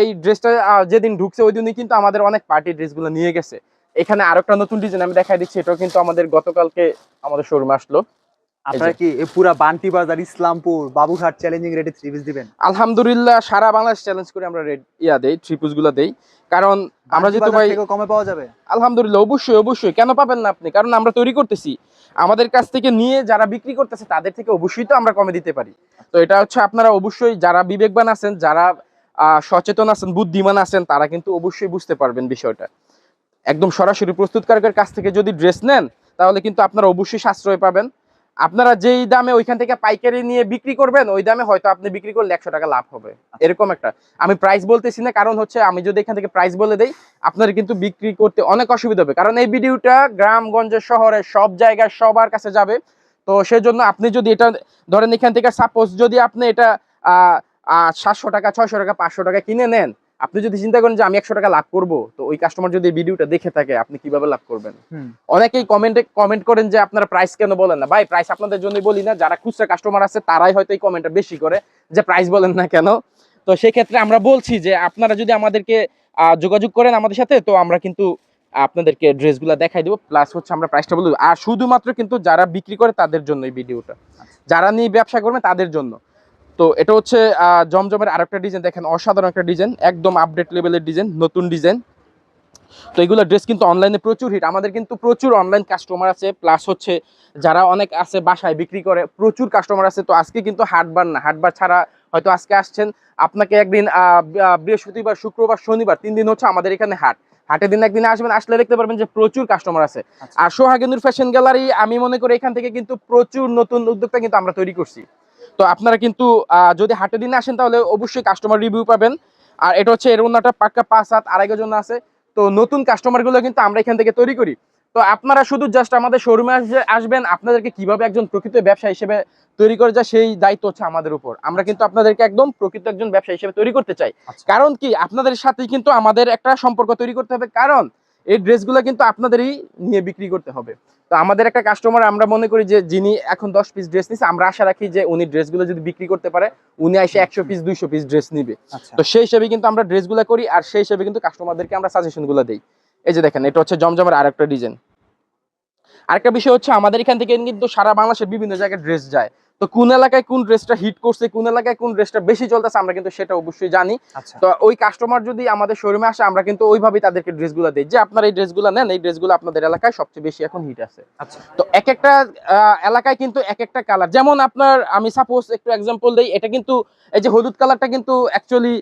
এই ড্রেসটা যেদিন ঢুকছে ওই দিনই কিন্তু আমাদের অনেক পার্টি ড্রেসগুলো নিয়ে গেছে। এখানে আরেকটা নতুন ডিজাইন আমি দেখাই দিচ্ছি এটাও কিন্তু আমাদের গতকালকে আমাদের শোরুমে আসলো। আপনারা কি পুরা বান্টি বাজার ইসলামপুর বাবুঘাট চ্যালেঞ্জিং রেটে থ্রি পিস দিবেন? আলহামদুলিল্লাহ সারা বাংলাদেশ চ্যালেঞ্জ করে আমরা রেড ইয়া দেই থ্রি গুলো দেই। কারণ আমরা যেহেতু ভাই কমে পাওয়া যাবে? আলহামদুলিল্লাহ অবশ্যই অবশ্যই। কেন পাবেন না আপনি? কারণ আমরা তৈরি করতেছি। আমাদের কাছ থেকে নিয়ে যারা বিক্রি করতেছে তাদের থেকে অবশ্যই তো আমরা কমে দিতে পারি। তো এটা হচ্ছে আপনারা অবশ্যই যারা বিবেকবান আছেন যারা সচেতন আছেন বুদ্ধিমান আছেন তারা কিন্তু অবশ্যই বুঝতে পারবেন বিষয়টা। একদম সরাসরি প্রস্তুতকারকের কাছ থেকে যদি ড্রেস নেন তাহলে কিন্তু আপনারা অবশ্যই সাশ্রয় পাবেন। আপনারা যেই দামে ওইখান থেকে পাইকারি নিয়ে বিক্রি করবেন ওই দামে হয়তো আপনি বিক্রি করলে একশো টাকা লাভ হবে। এরকম একটা। আমি প্রাইস বলতেছি না কারণ হচ্ছে আমি যদি এখান থেকে প্রাইস বলে দেই আপনার কিন্তু বিক্রি করতে অনেক অসুবিধা হবে। কারণ এই ভিডিওটা গ্রামগঞ্জের শহরে সব জায়গায় সবার কাছে যাবে। তো সেজন্য আপনি যদি এটা ধরেন এখান থেকে সাপোজ যদি আপনি এটা আহ সাতশো টাকা ছয়শো টাকা পাঁচশো টাকা কিনে নেন আপনি যদি চিন্তা করেন যে আমি একশো টাকা লাভ করব তো ওই কাস্টমার যদি ভিডিওটা দেখে থাকে আপনি কীভাবে লাভ করবেন? অনেকেই কমেন্টে কমেন্ট করেন যে আপনারা প্রাইস কেন বলেন না? ভাই প্রাইস আপনাদের জন্যই বলি না যারা খুচরা কাস্টমার আছে তারাই হয়তো এই কমেন্টটা বেশি করে যে প্রাইস বলেন না কেন? তো সেক্ষেত্রে আমরা বলছি যে আপনারা যদি আমাদেরকে আহ, যোগাযোগ করেন আমাদের সাথে তো আমরা কিন্তু আপনাদেরকে ড্রেসগুলো দেখাই দেবো প্লাস হচ্ছে আমরা প্রাইসটা বলে দেবো। আর শুধুমাত্র কিন্তু যারা বিক্রি করে তাদের জন্য এই ভিডিওটা যারা নিয়ে ব্যবসা করবে তাদের জন্য। তো এটা হচ্ছে জমজমের আরেকটা ডিজাইন দেখেন অসাধারণ একটা ডিজাইন একদম আপডেট লেভেলের ডিজাইন নতুন ডিজাইন তো এগুলো ড্রেস কিন্তু অনলাইনে প্রচুর হিট আমাদের কিন্তু প্রচুর অনলাইন কাস্টমার আছে প্লাস হচ্ছে যারা অনেক আছে বাসায় বিক্রি করে প্রচুর কাস্টমার আছে তো আজকে কিন্তু হাটবার না হাটবার ছাড়া হয়তো আজকে আসছেন। আপনাকে একদিন আহ, বৃহস্পতিবার শুক্রবার শনিবার তিন দিন হচ্ছে আমাদের এখানে হাট। হাটের দিন একদিন আসবেন আসলে দেখতে পারবেন যে প্রচুর কাস্টমার আছে। আচ্ছা। আর সোহাগেন্দুর ফ্যাশন গ্যালারি আমি মনে করি এখান থেকে কিন্তু প্রচুর নতুন উদ্যোক্তা কিন্তু আমরা তৈরি করছি। তো আপনারা কিন্তু যদি হাটের দিনে আসেন তাহলে অবশ্যই কাস্টমার রিভিউ পাবেন। আর এটা হচ্ছে এর অন্যটা পাক্কা পাঁচ হাত আড়াই জন্য আছে। তো নতুন কাস্টমারগুলো কিন্তু আমরা এখান থেকে তৈরি করি। তো আপনারা শুধু জাস্ট আমাদের শোরুমে আসবেন আপনাদেরকে কীভাবে একজন প্রকৃত ব্যবসা হিসেবে তৈরি করে যায় সেই দায়িত্ব হচ্ছে আমাদের উপর। আমরা কিন্তু আপনাদেরকে একদম প্রকৃত একজন ব্যবসা হিসেবে তৈরি করতে চাই। আচ্ছা। কারণ কি? আপনাদের সাথেই কিন্তু আমাদের একটা সম্পর্ক তৈরি করতে হবে। কারণ এই ড্রেসগুলো কিন্তু আপনাদেরই নিয়ে বিক্রি করতে হবে। তো আমাদের একটা কাস্টমার আমরা মনে করি যে যিনি এখন দশ পিস ড্রেস নিচ্ছে আমরা আশা রাখি যে উনি ড্রেসগুলো যদি বিক্রি করতে পারে উনি এসে একশো পিস দুইশো পিস ড্রেস নিবে। আচ্ছা। তো সেই হিসেবে কিন্তু আমরা ড্রেসগুলো করি আর সেই হিসেবে কিন্তু কাস্টমারদেরকে আমরা সাজেশনগুলো দিই। এই যে দেখেন এটা হচ্ছে জমজমের আরেকটা ডিজাইন আরেকটা বিষয় হচ্ছে আমাদের এখান থেকে কিন্তু সারা বাংলাদেশের বিভিন্ন জায়গায় ড্রেস যায়। তো কোন এলাকায় কোন ড্রেসটা হিট করছে কোন এলাকায় কোন ড্রেসটা বেশি চলতেছে আমরা কিন্তু সেটা অবশ্যই জানি। আচ্ছা। তো ওই কাস্টমার যদি আমাদের শোরুমে আসে আমরা কিন্তু ওইভাবেই তাদেরকে ড্রেসগুলো দিই। যে আপনারা এই ড্রেসগুলো নেন এই ড্রেসগুলো আপনাদের এলাকায় সবচেয়ে বেশি এখন হিট আছে। আচ্ছা। তো এক একটা এলাকায় কিন্তু এক একটা কালার যেমন আপনার আমি সাপোজ একটু এক্সাম্পল দিই এটা কিন্তু এই যে হলুদ কালারটা কিন্তু অ্যাকচুয়ালি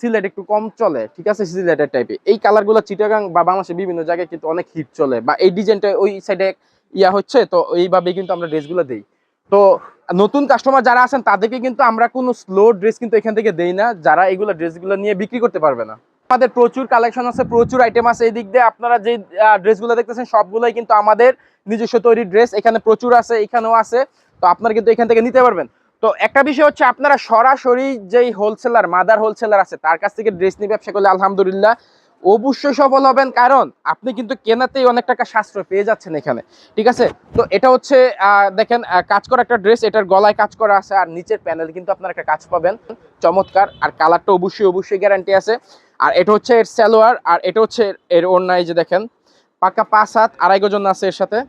সিলেট একটু কম চলে ঠিক আছে? সিলেটের টাইপে এই কালারগুলো চিটাগাং বা বাংলাদেশের বিভিন্ন জায়গায় কিন্তু অনেক হিট চলে। বা এই ডিজাইনটা ওই সাইডে ইয়া হচ্ছে তো এইভাবে কিন্তু আমরা ড্রেসগুলো দিই। তো নতুন কাস্টমার যারা আছেন, তাদেরকে কিন্তু আমরা কোনো স্লো ড্রেস কিন্তু এখান থেকে দেই না। যারা এগুলো ড্রেসগুলো নিয়ে বিক্রি করতে পারবে না। আমাদের প্রচুর কালেকশন আছে, প্রচুর আইটেম আছে এই দিক দিয়ে। আপনারা যে ড্রেসগুলো দেখতেছেন, সবগুলোই কিন্তু আমাদের নিজস্ব তৈরি ড্রেস এখানে প্রচুর আছে, এখানেও আছে। তো আপনারা কিন্তু এখান থেকে নিতে পারবেন। তো একটা বিষয় হচ্ছে, আপনারা সরাসরি যেই হোলসেলার মাদার হোলসেলার আছে, তার কাছ থেকে ড্রেস নিয়ে ব্যবসা করলে আলহামদুলিল্লাহ অবশ্যই সফল হবেন। কারণ আপনি কিন্তু কেনাতেই অনেক টাকা সাশ্রয় পেয়ে যাচ্ছেন এখানে। ঠিক আছে? তো এটা হচ্ছে দেখেন কাজ করা একটা ড্রেস, এটার গলায় কাজ করা আছে আর নিচের প্যানেল কিন্তু আপনারা একটা কাজ পাবেন। চমৎকার। আর কালারটা অবশ্যই অবশ্যই গ্যারান্টি আছে। আর এটা হচ্ছে এর সালোয়ার, আর এটা হচ্ছে এর- অন্যায় যে দেখেন। পাকা পাঁচ হাত, আড়াই গজন আছে এর সাথে।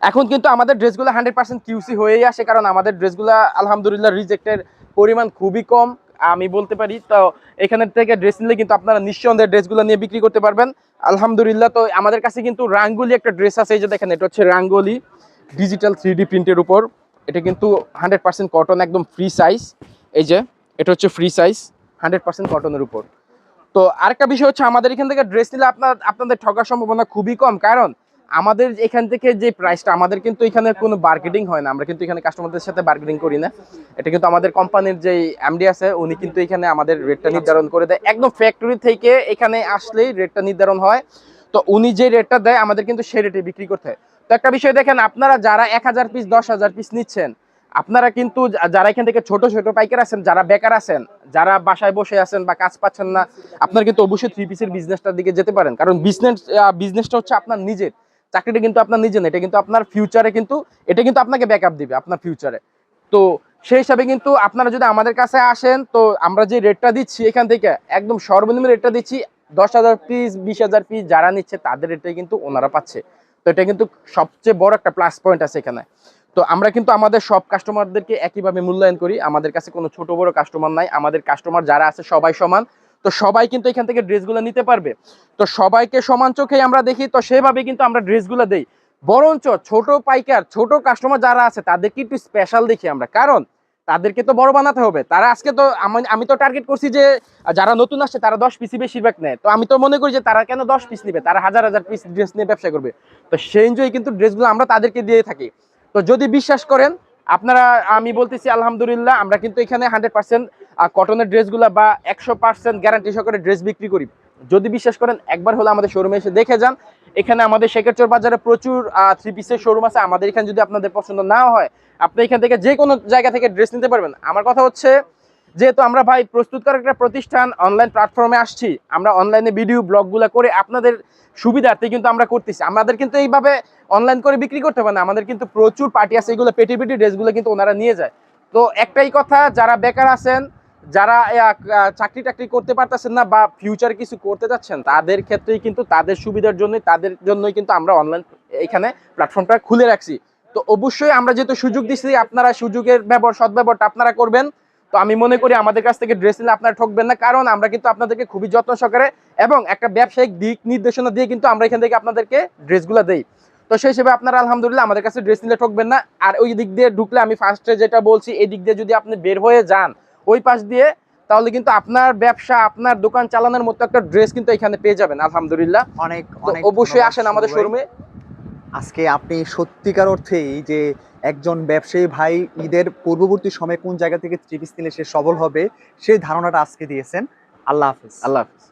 এখন কিন্তু আমাদের ড্রেসগুলো হান্ড্রেড পার্সেন্ট কিউসি হয়েই আসে, কারণ আমাদের ড্রেসগুলো আলহামদুলিল্লাহ রিজেক্টের পরিমাণ খুবই কম। আমি বলতে পারি, তো এখানে থেকে ড্রেস নিলে কিন্তু আপনারা নিঃসন্দেহে ড্রেসগুলো নিয়ে বিক্রি করতে পারবেন। আলহামদুলিল্লাহ, তো আমাদের কাছে কিন্তু রাঙ্গুলি একটা ড্রেস আছে, এই যে দেখেন, এটা হচ্ছে রাঙ্গলি ডিজিটাল থ্রি প্রিন্টের উপর। এটা কিন্তু হান্ড্রেড পার্সেন্ট কটন একদম ফ্রি সাইজ এই যে, এটা হচ্ছে ফ্রি সাইজ হান্ড্রেড পার্সেন্ট কটনের উপর। তো আরেকটা বিষয় হচ্ছে, আমাদের এখান থেকে ড্রেস নিলে আপনার, আপনাদের ঠকার সম্ভাবনা খুবই কম। কারণ আমাদের এখান থেকে যে প্রাইসটা আমাদের কিন্তু এখানে কোনো মার্কেটিং হয় না। আমরা কিন্তু এখানে কাস্টমারদের সাথে বার্গেনিং করি না। এটা কিন্তু আমাদের কোম্পানির যে এমডি আছে উনি কিন্তু এখানে আমাদের রেটটা নির্ধারণ করে দেয়। একদম ফ্যাক্টরি থেকে এখানে আসলেই রেটটা নির্ধারণ হয়। তো উনি যে রেটটা দেয় আমাদের কিন্তু সেই রেটে বিক্রি করতে হয়। তো একটা বিষয় দেখেন আপনারা যারা এক হাজার পিস দশ হাজার পিস নিচ্ছেন আপনারা কিন্তু যারা এখান থেকে ছোট ছোট পাইকার আছেন যারা বেকার আছেন যারা বাসায় বসে আছেন বা কাজ পাচ্ছেন না আপনারা কিন্তু অবশ্যই থ্রি পিসের বিজনেসটার দিকে যেতে পারেন। কারণ বিজনেস বিজনেসটা হচ্ছে আপনার নিজের। চাকরিটা কিন্তু আপনার নিজে না, এটা কিন্তু আপনার ফিউচারে কিন্তু, এটা কিন্তু আপনাকে ব্যাকআপ দিবে আপনার ফিউচারে তো সেই হিসাবে কিন্তু আপনারা যদি আমাদের কাছে আসেন, তো আমরা যে রেটটা দিচ্ছি এখান থেকে, একদম সর্বনিম্ন রেটটা দিচ্ছি দশ হাজার পিস বিশ হাজার পিস যারা নিচ্ছে তাদের রেটে কিন্তু ওনারা পাচ্ছে। তো এটা কিন্তু সবচেয়ে বড় একটা প্লাস পয়েন্ট আছে এখানে। তো আমরা কিন্তু আমাদের সব কাস্টমারদেরকে একইভাবে মূল্যায়ন করি। আমাদের কাছে কোনো ছোট বড় কাস্টমার নাই। আমাদের কাস্টমার যারা আছে সবাই সমান। তো সবাই কিন্তু এখান থেকে ড্রেসগুলো নিতে পারবে। তো সবাইকে সমান চোখেই আমরা দেখি, তো সেভাবে কিন্তু আমরা ড্রেসগুলো দেই। বরঞ্চ ছোট পাইকার, ছোট কাস্টমার যারা আছে, তাদেরকে একটু স্পেশাল দেখি আমরা। কারণ তাদেরকে তো বড় বানাতে হবে। তারা আজকে তো আমি- তো টার্গেট করছি যে, যারা নতুন আসছে, তারা দশ পিসই বেশিরভাগ নেয়। তো আমি তো মনে করি যে, তারা কেন দশ পিস নেবে? তারা হাজার হাজার পিস ড্রেস নিয়ে ব্যবসা করবে। তো সেই অনুযায়ী কিন্তু ড্রেসগুলো আমরা তাদেরকে দিয়ে থাকি। তো যদি বিশ্বাস করেন, আপনারা, আমি বলতেছি আলহামদুলিল্লাহ, আমরা কিন্তু এখানে হান্ড্রেড পার্সেন্ট কটনের ড্রেসগুলো বা একশো পার্সেন্ট গ্যারান্টি সহকারে ড্রেস বিক্রি করি। যদি বিশ্বাস করেন, একবার হলে আমাদের শোরুমে এসে দেখে যান। এখানে আমাদের শেখেরচর বাজারে প্রচুর থ্রি পিসের শোরুম আছে। আমাদের এখানে যদি আপনাদের পছন্দ না হয়, আপনি এখান থেকে যে কোনো জায়গা থেকে ড্রেস নিতে পারবেন। আমার কথা হচ্ছে, যেহেতু আমরা ভাই প্রস্তুতকারক একটা প্রতিষ্ঠান অনলাইন প্ল্যাটফর্মে আসছি, আমরা অনলাইনে ভিডিও ব্লগগুলো করে আপনাদের সুবিধার্থে কিন্তু আমরা করতেছি। আমাদের কিন্তু এইভাবে অনলাইন করে বিক্রি করতে পারে না। আমাদের কিন্তু প্রচুর পার্টি আছে, এগুলো পেটি পেটি ড্রেসগুলো কিন্তু ওনারা নিয়ে যায়। তো একটাই কথা, যারা বেকার আছেন যারা চাকরি টাকরি করতে পারতেছেন না বা ফিউচার কিছু করতে যাচ্ছেন তাদের ক্ষেত্রেই কিন্তু তাদের সুবিধার জন্য তাদের জন্যই কিন্তু আমরা অনলাইন এখানে প্ল্যাটফর্মটা খুলে রাখছি। তো অবশ্যই আমরা যেহেতু সুযোগ দিচ্ছি আপনারা সুযোগের ব্যবহার, সদ্ব্যবহারটা আপনারা করবেন। তো আমি মনে করি আমাদের কাছ থেকে ড্রেস নিলে আপনারা ঠকবেন না, কারণ আমরা কিন্তু আপনাদেরকে খুবই যত্ন সহকারে এবং একটা ব্যবসায়িক দিক নির্দেশনা দিয়ে কিন্তু আমরা এখান থেকে আপনাদেরকে ড্রেসগুলো দেই। তো সেই হিসেবে আপনারা আলহামদুলিল্লাহ আমাদের কাছে ড্রেস নিলে ঠকবেন না। আর ওই দিক দিয়ে ঢুকলে আমি ফার্স্টে যেটা বলছি এই দিক দিয়ে যদি আপনি বের হয়ে যান ওই পাশ দিয়ে তাহলে কিন্তু আপনার ব্যবসা আপনার দোকান চালানোর মতো একটা ড্রেস কিন্তু এখানে পেয়ে যাবেন আলহামদুলিল্লাহ। অনেক অনেক অবশ্যই আসেন আমাদের শোরুমে আজকে আপনি সত্যিকার অর্থেই যে একজন ব্যবসায়ী ভাই ঈদের পূর্ববর্তী সময়ে কোন জায়গা থেকে থ্রি পিস নিলে সে সবল হবে সেই ধারণাটা আজকে দিয়েছেন। আল্লাহ হাফিজ। আল্লাহ হাফিজ।